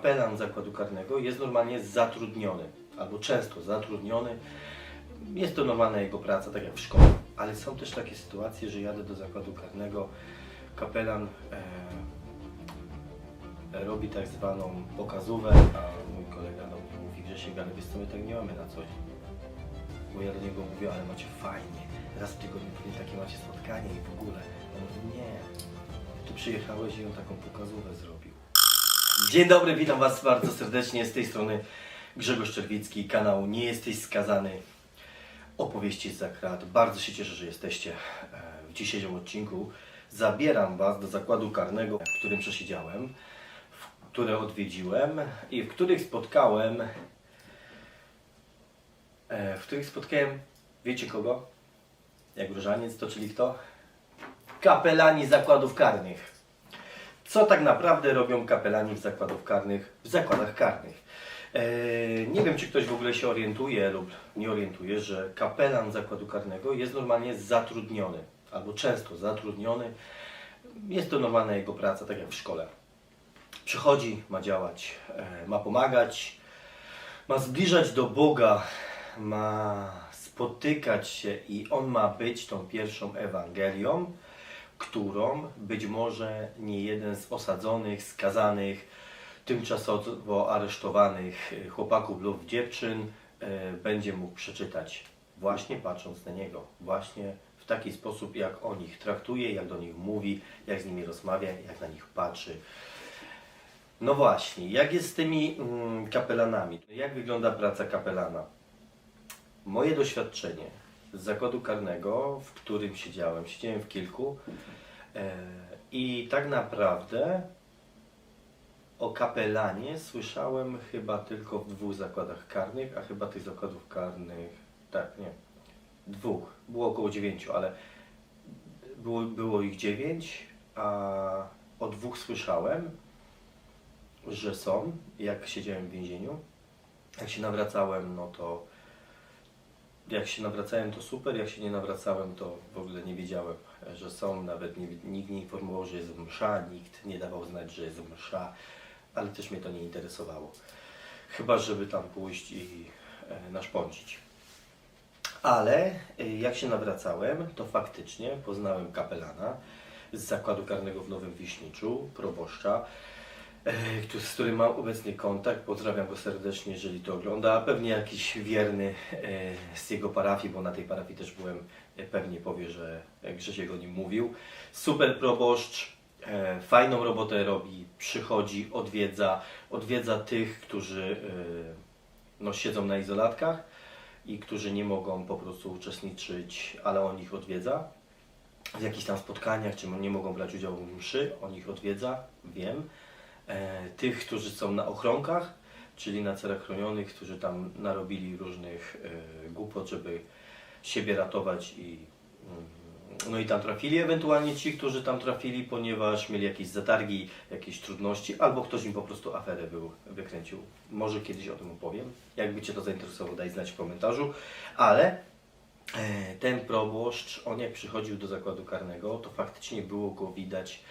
kapelan zakładu karnego jest normalnie zatrudniony, albo często zatrudniony. Jest to normalna jego praca, tak jak w szkole. Ale są też takie sytuacje, że jadę do zakładu karnego, kapelan e, robi tak zwaną pokazówę, a mój kolega do mnie mówi, Grzesiek, ale wiesz co, my tak nie mamy na co. Bo ja do niego mówię, ale macie fajnie, raz w tygodniu pewnie takie macie spotkanie i w ogóle. On mówi, nie, ty przyjechałeś i on taką pokazówę zrobił. Dzień dobry, witam Was bardzo serdecznie. Z tej strony Grzegorz Czerwicki, kanał Nie Jesteś Skazany. Opowieści z zakrat. Bardzo się cieszę, że jesteście. E, W dzisiejszym odcinku zabieram Was do zakładu karnego, w którym przesiedziałem, w które odwiedziłem i w których spotkałem e, w których spotkałem, wiecie kogo? Jak różaniec, to czyli kto? Kapelani zakładów karnych. Co tak naprawdę robią kapelani w zakładów karnych, w zakładach karnych? E, nie wiem, czy ktoś w ogóle się orientuje lub nie orientuje, że kapelan zakładu karnego jest normalnie zatrudniony, albo często zatrudniony. Jest to normalna jego praca, tak jak w szkole. Przychodzi, ma działać, e, ma pomagać, ma zbliżać do Boga, ma spotykać się i on ma być tą pierwszą Ewangelią, którą być może nie jeden z osadzonych, skazanych, tymczasowo aresztowanych e, chłopaków lub dziewczyn e, będzie mógł przeczytać właśnie patrząc na niego, właśnie w taki sposób, jak on ich traktuje, jak do nich mówi, jak z nimi rozmawia, jak na nich patrzy. No właśnie, jak jest z tymi mm, kapelanami? Jak wygląda praca kapelana? Moje doświadczenie z zakładu karnego, w którym siedziałem, siedziałem w kilku. E, i tak naprawdę o kapelanie słyszałem chyba tylko w dwóch zakładach karnych, a chyba tych zakładów karnych, tak, nie, dwóch, było około dziewięciu, ale było, było ich dziewięć, a o dwóch słyszałem, że są, jak siedziałem w więzieniu. Jak się nawracałem, no to jak się nawracałem, to super, jak się nie nawracałem, to w ogóle nie wiedziałem, że są. Nawet nie, nikt nie informował, że jest msza, nikt nie dawał znać, że jest msza, ale też mnie to nie interesowało. Chyba, żeby tam pójść i e, naszpącić. Ale e, jak się nawracałem, to faktycznie poznałem kapelana z zakładu karnego w Nowym Wiśniczu, proboszcza, z którym mam obecnie kontakt. Pozdrawiam go serdecznie, jeżeli to ogląda. Pewnie jakiś wierny e, z jego parafii, bo na tej parafii też byłem, e, pewnie powie, że e, Grzesiek o nim mówił. Super proboszcz, fajną robotę robi, przychodzi, odwiedza, odwiedza tych, którzy no, siedzą na izolatkach i którzy nie mogą po prostu uczestniczyć, ale on ich odwiedza w jakichś tam spotkaniach, czy nie mogą brać udziału w mszy, on ich odwiedza, wiem. E, tych, którzy są na ochronkach, czyli na celach chronionych, którzy tam narobili różnych e, głupot, żeby siebie ratować i mm, no i tam trafili, ewentualnie ci, którzy tam trafili, ponieważ mieli jakieś zatargi, jakieś trudności, albo ktoś im po prostu aferę był, wykręcił. Może kiedyś o tym opowiem. Jakby Cię to zainteresowało, daj znać w komentarzu. Ale e, ten proboszcz, on jak przychodził do zakładu karnego, to faktycznie było go widać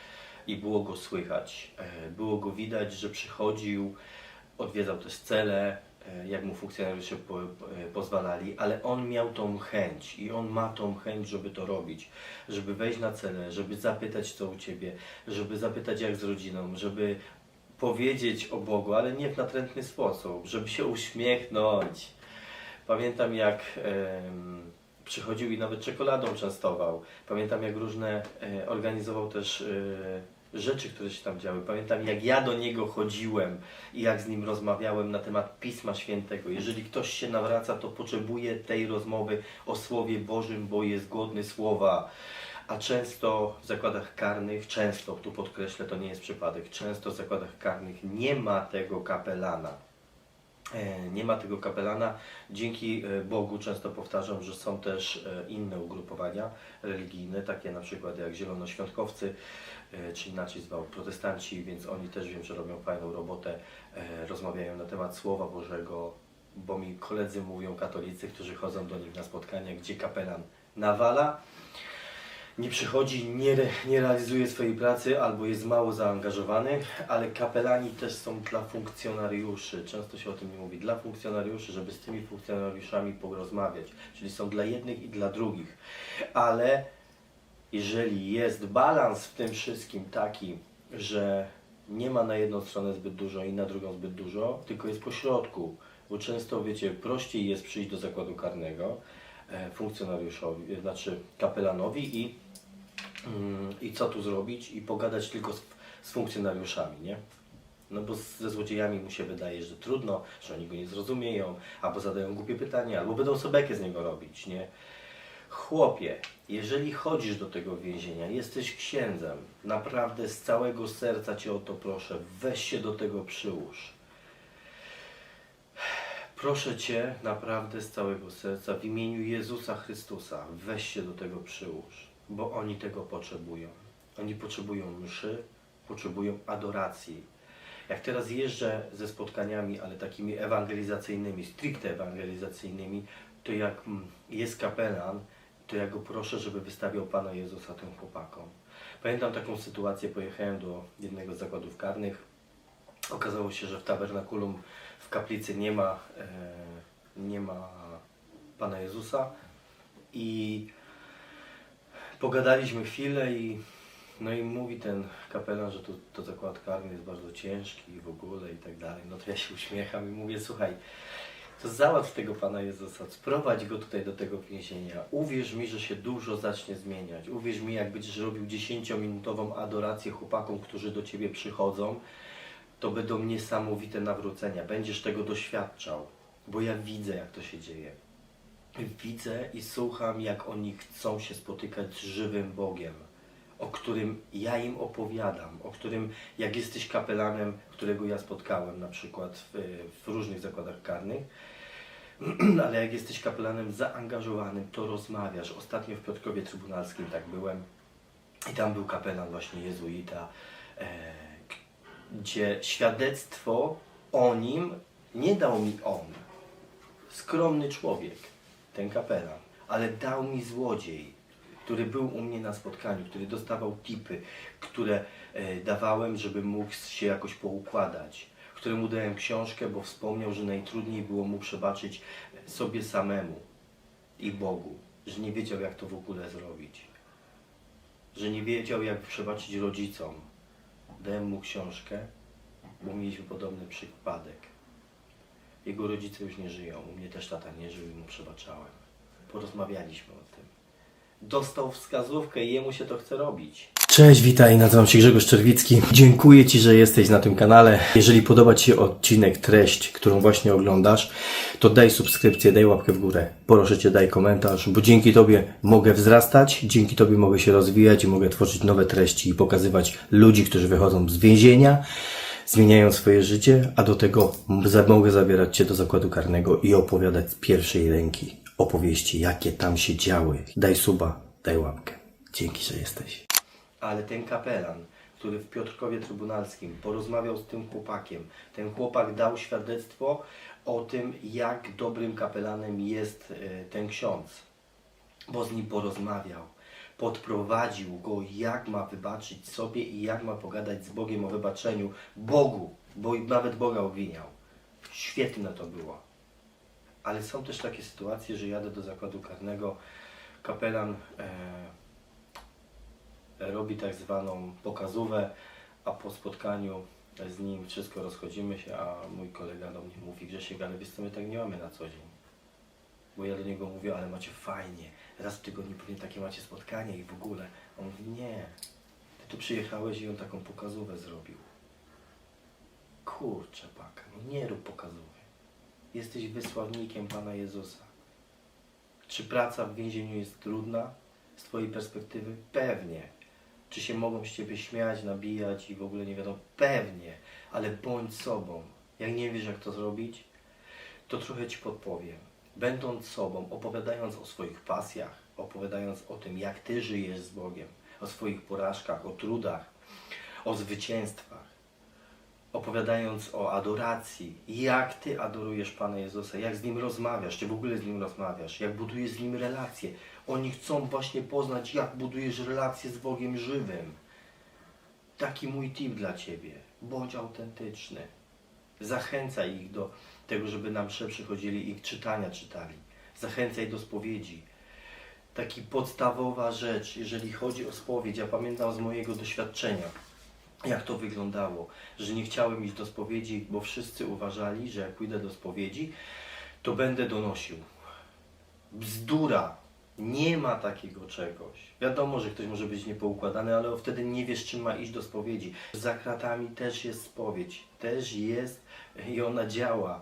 i było go słychać. E, Było go widać, że przychodził, odwiedzał też cele, e, jak mu funkcjonariusze e, pozwalali, ale on miał tą chęć i on ma tą chęć, żeby to robić, żeby wejść na cele, żeby zapytać co u Ciebie, żeby zapytać jak z rodziną, żeby powiedzieć o Bogu, ale nie w natrętny sposób, żeby się uśmiechnąć. Pamiętam jak em, przychodził i nawet czekoladą częstował. Pamiętam jak różne e, organizował też e, rzeczy, które się tam działy. Pamiętam jak ja do niego chodziłem i jak z nim rozmawiałem na temat Pisma Świętego. Jeżeli ktoś się nawraca, to potrzebuje tej rozmowy o Słowie Bożym, bo jest godny Słowa. A często w zakładach karnych, często, tu podkreślę, to nie jest przypadek, często w zakładach karnych nie ma tego kapelana. E, Nie ma tego kapelana. Dzięki e, Bogu często powtarzam, że są też e, inne ugrupowania religijne, takie na przykład jak Zielonoświątkowcy, czy inaczej zwał protestanci, więc oni też wiem, że robią fajną robotę, e, rozmawiają na temat Słowa Bożego, bo mi koledzy mówią katolicy, którzy chodzą do nich na spotkania, gdzie kapelan nawala. nie przychodzi, nie, nie realizuje swojej pracy albo jest mało zaangażowany, ale kapelani też są dla funkcjonariuszy. Często się o tym nie mówi. Dla funkcjonariuszy, żeby z tymi funkcjonariuszami porozmawiać. Czyli są dla jednych i dla drugich. Ale jeżeli jest balans w tym wszystkim taki, że nie ma na jedną stronę zbyt dużo i na drugą zbyt dużo, tylko jest pośrodku, bo często wiecie, prościej jest przyjść do zakładu karnego e, funkcjonariuszowi, e, znaczy kapelanowi i, mm, i co tu zrobić i pogadać tylko z, z funkcjonariuszami, nie? No bo ze złodziejami mu się wydaje, że trudno, że oni go nie zrozumieją, albo zadają głupie pytania, albo będą sobekę z niego robić, nie? Chłopie, jeżeli chodzisz do tego więzienia, jesteś księdzem, naprawdę z całego serca Cię o to proszę, weź się do tego przyłóż. Proszę Cię naprawdę z całego serca w imieniu Jezusa Chrystusa, weź się do tego przyłóż, bo oni tego potrzebują. Oni potrzebują mszy, potrzebują adoracji. Jak teraz jeżdżę ze spotkaniami, ale takimi ewangelizacyjnymi, stricte ewangelizacyjnymi, to jak mm, jest kapelan, to ja go proszę, żeby wystawiał Pana Jezusa tym chłopakom. Pamiętam taką sytuację, pojechałem do jednego z zakładów karnych. Okazało się, że w tabernakulum w kaplicy nie ma, e, nie ma Pana Jezusa i pogadaliśmy chwilę i no i mówi ten kapelan, że to, to zakład karny jest bardzo ciężki i w ogóle i tak dalej. No to ja się uśmiecham i mówię, słuchaj, to załatw tego Pana Jezusa, sprowadź Go tutaj do tego więzienia. Uwierz mi, że się dużo zacznie zmieniać. Uwierz mi, jak będziesz robił 10-minutową adorację chłopakom, którzy do Ciebie przychodzą, to będą niesamowite nawrócenia. Będziesz tego doświadczał, bo ja widzę, jak to się dzieje. Widzę i słucham, jak oni chcą się spotykać z żywym Bogiem, o którym ja im opowiadam, o którym, jak jesteś kapelanem, którego ja spotkałem na przykład w, w różnych zakładach karnych, ale jak jesteś kapelanem zaangażowanym, to rozmawiasz. Ostatnio w Piotrkowie Trybunalskim tak byłem i tam był kapelan właśnie jezuita, e, gdzie świadectwo o nim nie dał mi on, skromny człowiek, ten kapelan, ale dał mi złodziej, który był u mnie na spotkaniu, który dostawał tipy, które e, dawałem, żeby mógł się jakoś poukładać, któremu dałem książkę, bo wspomniał, że najtrudniej było mu przebaczyć sobie samemu i Bogu, że nie wiedział jak to w ogóle zrobić, że nie wiedział jak przebaczyć rodzicom. Dałem mu książkę, bo mieliśmy podobny przypadek. Jego rodzice już nie żyją, u mnie też tata nie żył i mu przebaczałem. Porozmawialiśmy o tym. Dostał wskazówkę i jemu się to chce robić. Cześć, witaj, nazywam się Grzegorz Czerwicki. Dziękuję Ci, że jesteś na tym kanale. Jeżeli podoba Ci się odcinek, treść, którą właśnie oglądasz, to daj subskrypcję, daj łapkę w górę. Proszę Cię, daj komentarz, bo dzięki Tobie mogę wzrastać, dzięki Tobie mogę się rozwijać i mogę tworzyć nowe treści i pokazywać ludzi, którzy wychodzą z więzienia, zmieniają swoje życie, a do tego mogę zabierać Cię do zakładu karnego i opowiadać z pierwszej ręki opowieści, jakie tam się działy. Daj suba, daj łapkę. Dzięki, że jesteś. Ale ten kapelan, który w Piotrkowie Trybunalskim porozmawiał z tym chłopakiem, ten chłopak dał świadectwo o tym, jak dobrym kapelanem jest e, ten ksiądz bo z nim porozmawiał, podprowadził go, jak ma wybaczyć sobie i jak ma pogadać z Bogiem o wybaczeniu Bogu, bo nawet Boga obwiniał. Świetne to było. Ale są też takie sytuacje, że jadę do zakładu karnego, kapelan e, robi tak zwaną pokazówę, a po spotkaniu z nim wszystko rozchodzimy się, a mój kolega do mnie mówi, Grzesiek, ale wiesz my tak nie mamy na co dzień. Bo ja do niego mówię, ale macie fajnie, raz w tygodniu pewnie takie macie spotkanie i w ogóle. On mówi, nie, ty tu przyjechałeś i on taką pokazówę zrobił. Kurczę, paka, no nie rób pokazówy. Jesteś wysłannikiem Pana Jezusa. Czy praca w więzieniu jest trudna z Twojej perspektywy? Pewnie. Czy się mogą z Ciebie śmiać, nabijać i w ogóle nie wiadomo? Pewnie, ale bądź sobą. Jak nie wiesz, jak to zrobić, to trochę Ci podpowiem. Będąc sobą, opowiadając o swoich pasjach, opowiadając o tym, jak Ty żyjesz z Bogiem, o swoich porażkach, o trudach, o zwycięstwach, opowiadając o adoracji, jak Ty adorujesz Pana Jezusa, jak z Nim rozmawiasz, czy w ogóle z Nim rozmawiasz, jak budujesz z Nim relacje. Oni chcą właśnie poznać, jak budujesz relacje z Bogiem żywym. Taki mój tip dla Ciebie. Bądź autentyczny. Zachęcaj ich do tego, żeby na msze przychodzili i czytania czytali. Zachęcaj do spowiedzi. Taki podstawowa rzecz, jeżeli chodzi o spowiedź. Ja pamiętam z mojego doświadczenia, jak to wyglądało, że nie chciałem iść do spowiedzi, bo wszyscy uważali, że jak pójdę do spowiedzi, to będę donosił. Bzdura. Nie ma takiego czegoś. Wiadomo, że ktoś może być niepoukładany, ale wtedy nie wiesz, czym ma iść do spowiedzi. Za kratami też jest spowiedź. Też jest i ona działa.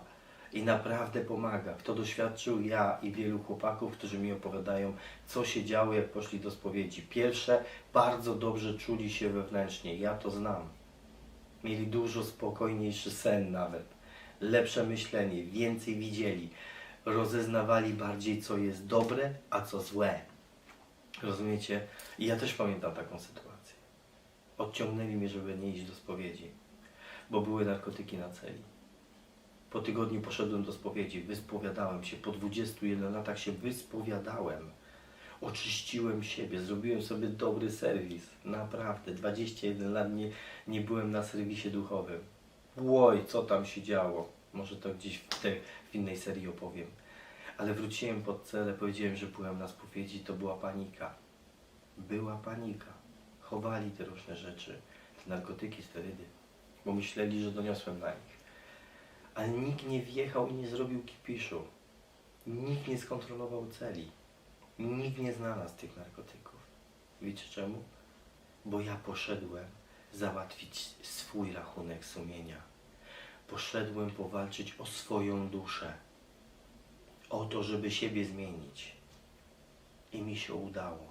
I naprawdę pomaga. Kto doświadczył ja i wielu chłopaków, którzy mi opowiadają, co się działo, jak poszli do spowiedzi. Pierwsze, bardzo dobrze czuli się wewnętrznie. Ja to znam. Mieli dużo spokojniejszy sen nawet. Lepsze myślenie, więcej widzieli. Rozeznawali bardziej, co jest dobre, a co złe. Rozumiecie? I ja też pamiętam taką sytuację. Odciągnęli mnie, żeby nie iść do spowiedzi, bo były narkotyki na celi. Po tygodniu poszedłem do spowiedzi, wyspowiadałem się. Po 21 latach się wyspowiadałem. Oczyściłem siebie, zrobiłem sobie dobry serwis. Naprawdę, 21 lat nie, nie byłem na serwisie duchowym. Łoj, co tam się działo? Może to gdzieś w, tej, w innej serii opowiem. Ale wróciłem pod cele, powiedziałem, że byłem na spowiedzi, to była panika. Była panika. Chowali te różne rzeczy, te narkotyki, sterydy, bo myśleli, że doniosłem na nich. Ale nikt nie wjechał i nie zrobił kipiszu. Nikt nie skontrolował celi. Nikt nie znalazł tych narkotyków. Wiecie czemu? Bo ja poszedłem załatwić swój rachunek sumienia. Poszedłem powalczyć o swoją duszę. O to, żeby siebie zmienić. I mi się udało.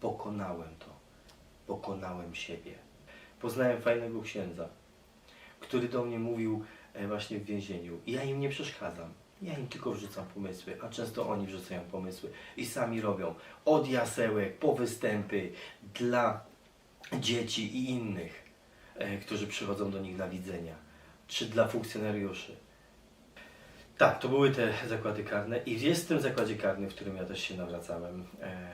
Pokonałem to. Pokonałem siebie. Poznałem fajnego księdza, który do mnie mówił e, właśnie w więzieniu. I ja im nie przeszkadzam. Ja im tylko wrzucam pomysły, a często oni wrzucają pomysły i sami robią od jasełek po występy dla dzieci i innych, e, którzy przychodzą do nich na widzenia, czy dla funkcjonariuszy. Tak, to były te zakłady karne i jest w tym zakładzie karnym, w którym ja też się nawracałem, e,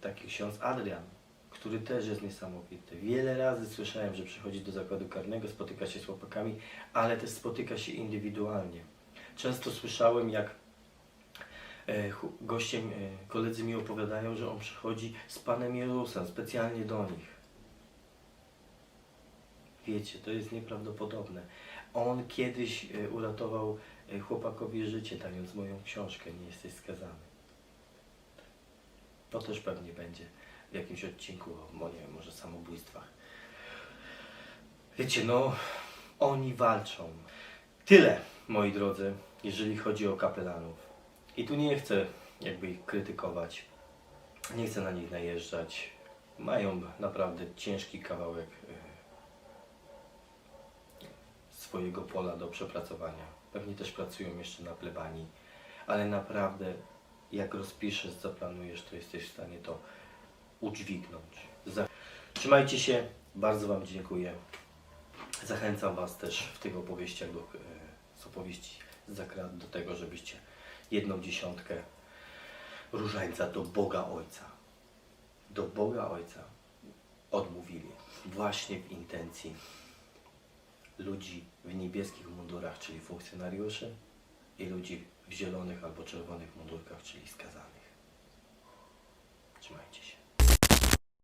taki ksiądz Adrian, który też jest niesamowity. Wiele razy słyszałem, że przychodzi do zakładu karnego, spotyka się z chłopakami, ale też spotyka się indywidualnie. Często słyszałem, jak e, gościem, e, koledzy mi opowiadają, że on przychodzi z panem Jerusem, specjalnie do nich. Wiecie, to jest nieprawdopodobne. On kiedyś e, uratował chłopakowi życie, dając moją książkę Nie jesteś skazany. To też pewnie będzie w jakimś odcinku o, nie wiem, może samobójstwach. Wiecie, no, oni walczą. Tyle, moi drodzy, jeżeli chodzi o kapelanów. I tu nie chcę jakby ich krytykować. Nie chcę na nich najeżdżać. Mają naprawdę ciężki kawałek e, swojego pola do przepracowania. Pewnie też pracują jeszcze na plebanii, ale naprawdę jak rozpiszesz, zaplanujesz, to jesteś w stanie to udźwignąć. Za... Trzymajcie się, bardzo Wam dziękuję. Zachęcam Was też w tych opowieściach do, e, z opowieści z do tego, żebyście jedną dziesiątkę różańca do Boga Ojca, do Boga Ojca odmówili właśnie w intencji ludzi w niebieskich mundurach, czyli funkcjonariuszy i ludzi w zielonych albo czerwonych mundurkach, czyli skazanych. Trzymajcie się.